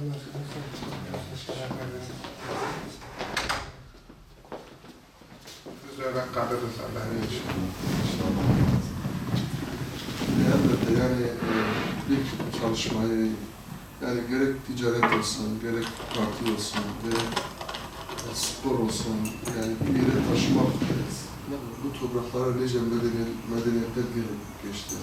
Yani e, bir çalışmayı yani gerek ticaret olsun, gerek parti olsun, gerek spor olsun, yani bir yere taşımak bu topraklara nice medeniyetler gelip geçti.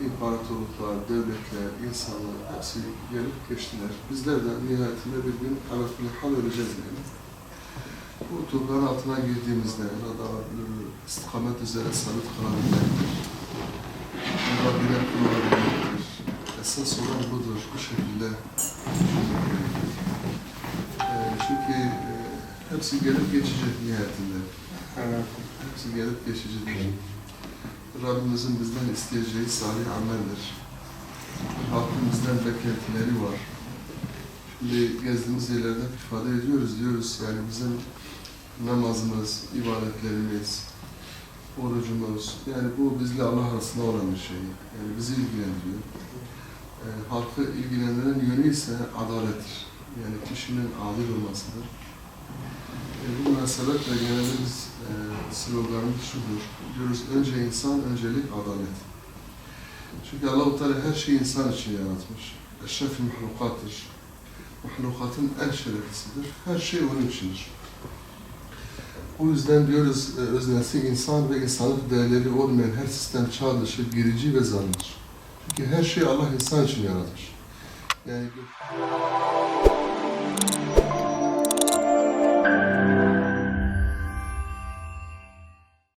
İmparatorluklar, devletler, insanlar hepsi gelip geçtiler. Bizler de nihayetinde bir gün alakul hal öleceğiz yani. Bu toprağın altına girdiğimizde orada e, istikamet üzere sabit kalabilmektir. Rabbine kul olabilmektir. Esas olan budur, bu şekilde. E, çünkü e, hepsi gelip geçecek nihayetinde. Hepsi gelip geçicidir. Rabbimizin bizden isteyeceği salih ameldir. Hakkımızdan beklentileri var. Şimdi gezdiğimiz yerlerde ifade ediyoruz, diyoruz yani bizim namazımız, ibadetlerimiz, orucumuz, yani bu bizle Allah arasında olan bir şey. Yani bizi ilgilendiriyor. E, halkı ilgilendiren yönü ise adalettir. Yani kişinin adil olmasıdır. E, bu münasebetle genelde biz e, sloganımız şudur. Diyoruz önce insan, öncelik adalet. Çünkü Allah-u Teala her şeyi insan için yaratmış. Eşref-i mahlukattır. Mahlukatın en şereflisidir. Her şey onun içindir. O yüzden diyoruz e, öznesi insan ve insanlık değerleri olmayan her sistem çağ dışı, gerici ve zalimdir. Çünkü her şeyi Allah insan için yaratmış. Yani